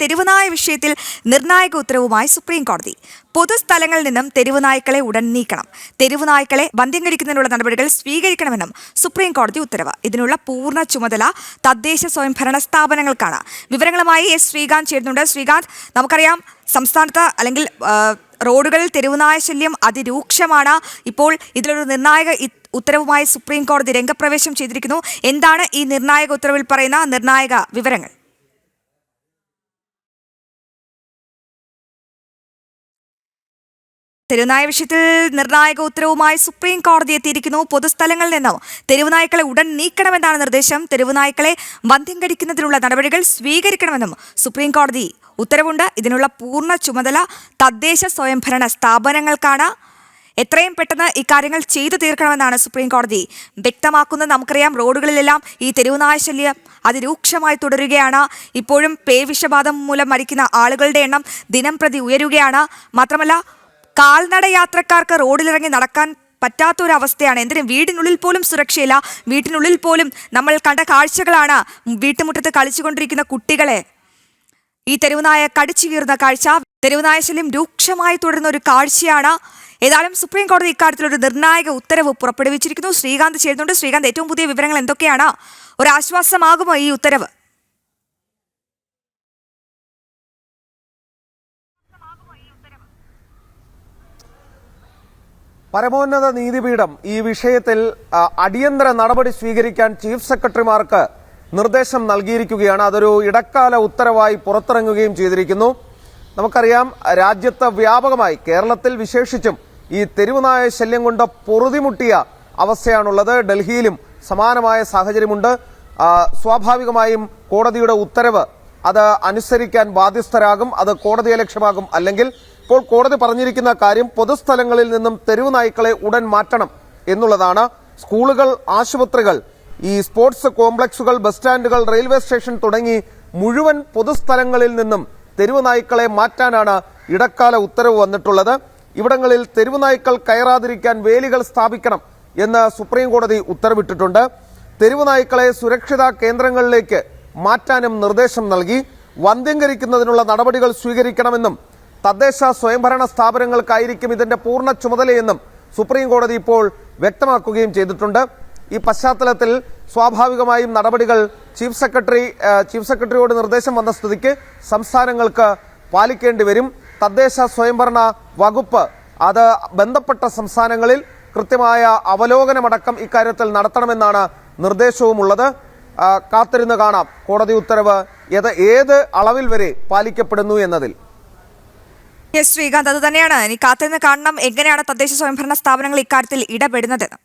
തെരുവുനായ വിഷയത്തിൽ നിർണായക ഉത്തരവുമായി സുപ്രീം കോടതി. പൊതുസ്ഥലങ്ങളിൽ നിന്നും തെരുവുനായ്ക്കളെ ഉടൻ നീക്കണം. തെരുവുനായ്ക്കളെ ബന്ധ്യംകരിക്കുന്നതിനുള്ള നടപടികൾ സ്വീകരിക്കണമെന്നും സുപ്രീം കോടതി ഉത്തരവ്. ഇതിനുള്ള പൂർണ ചുമതല തദ്ദേശ സ്വയംഭരണ സ്ഥാപനങ്ങൾക്കാണ്. വിവരങ്ങളുമായി എസ് ശ്രീകാന്ത് ചേരുന്നുണ്ട്. ശ്രീകാന്ത് നമുക്കറിയാം സംസ്ഥാനത്ത് അല്ലെങ്കിൽ റോഡുകളിൽ തെരുവുനായ ശല്യം അതിരൂക്ഷമാണ്. ഇപ്പോൾ ഇതിലൊരു നിർണായക ഉത്തരവുമായി സുപ്രീം കോടതി രംഗപ്രവേശം ചെയ്തിരിക്കുന്നു. എന്താണ് ഈ നിർണായക ഉത്തരവിൽ പറയുന്ന നിർണായക വിവരങ്ങൾ? തെരുവുനായ വിഷയത്തിൽ നിർണായക ഉത്തരവുമായി സുപ്രീം കോടതി എത്തിയിരിക്കുന്നു. പൊതുസ്ഥലങ്ങളിൽ നിന്നും തെരുവുനായ്ക്കളെ ഉടൻ നീക്കണമെന്നാണ് നിർദ്ദേശം. തെരുവുനായ്ക്കളെ വന്ധ്യംകരിക്കുന്നതിനുള്ള നടപടികൾ സ്വീകരിക്കണമെന്നും സുപ്രീം കോടതി ഉത്തരവുണ്ട്. ഇതിനുള്ള പൂർണ ചുമതല തദ്ദേശ സ്വയംഭരണ സ്ഥാപനങ്ങൾക്കാണ്. എത്രയും പെട്ടെന്ന് ഇക്കാര്യങ്ങൾ ചെയ്തു തീർക്കണമെന്നാണ് സുപ്രീം കോടതി വ്യക്തമാക്കുന്നത്. നമുക്കറിയാം റോഡുകളിലെല്ലാം ഈ തെരുവുനായ ശല്യം അതിരൂക്ഷമായി തുടരുകയാണ്. ഇപ്പോഴും പേവിഷബാധം മൂലം മരിക്കുന്ന ആളുകളുടെ എണ്ണം ദിനം പ്രതി ഉയരുകയാണ്. മാത്രമല്ല കാൽനട യാത്രക്കാർക്ക് റോഡിലിറങ്ങി നടക്കാൻ പറ്റാത്ത ഒരു അവസ്ഥയാണ് എന്തിനും വീടിനുള്ളിൽ പോലും സുരക്ഷയില്ല. വീട്ടിനുള്ളിൽ പോലും നമ്മൾ കണ്ട കാഴ്ചകളാണ് വീട്ടുമുറ്റത്ത് കളിച്ചുകൊണ്ടിരിക്കുന്ന കുട്ടികളെ. ഈ തെരുവുനായ കടിച്ചു കീറുന്ന കാഴ്ച തെരുവുനായ ശല്യം രൂക്ഷമായി തുടരുന്ന ഒരു കാഴ്ചയാണ്. ഏതായാലും സുപ്രീം കോടതി ഇക്കാര്യത്തിൽ ഒരു നിർണായക ഉത്തരവ് പുറപ്പെടുവിച്ചിരിക്കുന്നു. ശ്രീകാന്ത് ചേരുന്നുണ്ട് ശ്രീകാന്ത് ഏറ്റവും പുതിയ വിവരങ്ങൾ എന്തൊക്കെയാണ്? ഒരു ആശ്വാസമാകുമോ ഈ ഉത്തരവ്? പരമോന്നത നീതിപീഠം ഈ വിഷയത്തിൽ അടിയന്തര നടപടി സ്വീകരിക്കാൻ ചീഫ് സെക്രട്ടറിമാർക്ക് നിർദ്ദേശം നൽകിയിരിക്കുകയാണ്. അതൊരു ഇടക്കാല ഉത്തരവായി പുറത്തിറങ്ങുകയും ചെയ്തിരിക്കുന്നു. നമുക്കറിയാം രാജ്യത്ത് വ്യാപകമായി കേരളത്തിൽ വിശേഷിച്ചും ഈ തെരുവുനായ ശല്യം കൊണ്ട് പൊറുതിമുട്ടിയ അവസ്ഥയാണുള്ളത്. ഡൽഹിയിലും സമാനമായ സാഹചര്യമുണ്ട്. സ്വാഭാവികമായും കോടതിയുടെ ഉത്തരവ് അത് അനുസരിക്കാൻ ബാധ്യസ്ഥരാകും അത് കോടതിയെ ലക്ഷ്യമാകും. അല്ലെങ്കിൽ ഇപ്പോൾ കോടതി പറഞ്ഞിരിക്കുന്ന കാര്യം പൊതുസ്ഥലങ്ങളിൽ നിന്നും തെരുവ് നായ്ക്കളെ ഉടൻ മാറ്റണം എന്നുള്ളതാണ് സ്കൂളുകൾ ആശുപത്രികൾ ഈ സ്പോർട്സ് കോംപ്ലക്സുകൾ ബസ് സ്റ്റാൻഡുകൾ റെയിൽവേ സ്റ്റേഷൻ തുടങ്ങി മുഴുവൻ പൊതുസ്ഥലങ്ങളിൽ നിന്നും തെരുവ് നായ്ക്കളെ മാറ്റാനാണ് ഇടക്കാല ഉത്തരവ് വന്നിട്ടുള്ളത്. ഇവിടങ്ങളിൽ തെരുവ് നായ്ക്കൾ കയറാതിരിക്കാൻ വേലികൾ സ്ഥാപിക്കണം എന്ന് സുപ്രീം കോടതി ഉത്തരവിട്ടിട്ടുണ്ട്. തെരുവ് നായ്ക്കളെ സുരക്ഷിത കേന്ദ്രങ്ങളിലേക്ക് മാറ്റാനും നിർദ്ദേശം നൽകി. വന്ധ്യംകരിക്കുന്നതിനുള്ള നടപടികൾ സ്വീകരിക്കണമെന്നും തദ്ദേശ സ്വയംഭരണ സ്ഥാപനങ്ങൾക്കായിരിക്കും ഇതിന്റെ പൂർണ ചുമതലയെന്നും സുപ്രീം കോടതി ഇപ്പോൾ വ്യക്തമാക്കുകയും ചെയ്തിട്ടുണ്ട്. ഈ പശ്ചാത്തലത്തിൽ സ്വാഭാവികമായും നടപടികൾ ചീഫ് സെക്രട്ടറി ചീഫ് സെക്രട്ടറിയോട് നിർദ്ദേശം വന്ന സ്ഥിതിക്ക് സംസ്ഥാനങ്ങൾക്ക് പാലിക്കേണ്ടി വരും. തദ്ദേശ സ്വയംഭരണ വകുപ്പ് അത് ബന്ധപ്പെട്ട സംസ്ഥാനങ്ങളിൽ കൃത്യമായ അവലോകനമടക്കം ഇക്കാര്യത്തിൽ നടത്തണമെന്നാണ് നിർദ്ദേശവുമുള്ളത്. കാത്തിരുന്ന് കാണാം കോടതി ഉത്തരവ് ഏത് അളവിൽ വരെ പാലിക്കപ്പെടുന്നു എന്നതിൽ. ശ്രീകാന്ത് അത് തന്നെയാണ്. ഇനി കാത്തിരുന്ന് കാണണം എങ്ങനെയാണ് തദ്ദേശ സ്വയംഭരണ സ്ഥാപനങ്ങൾ ഇക്കാര്യത്തിൽ ഇടപെടുന്നതെന്ന്.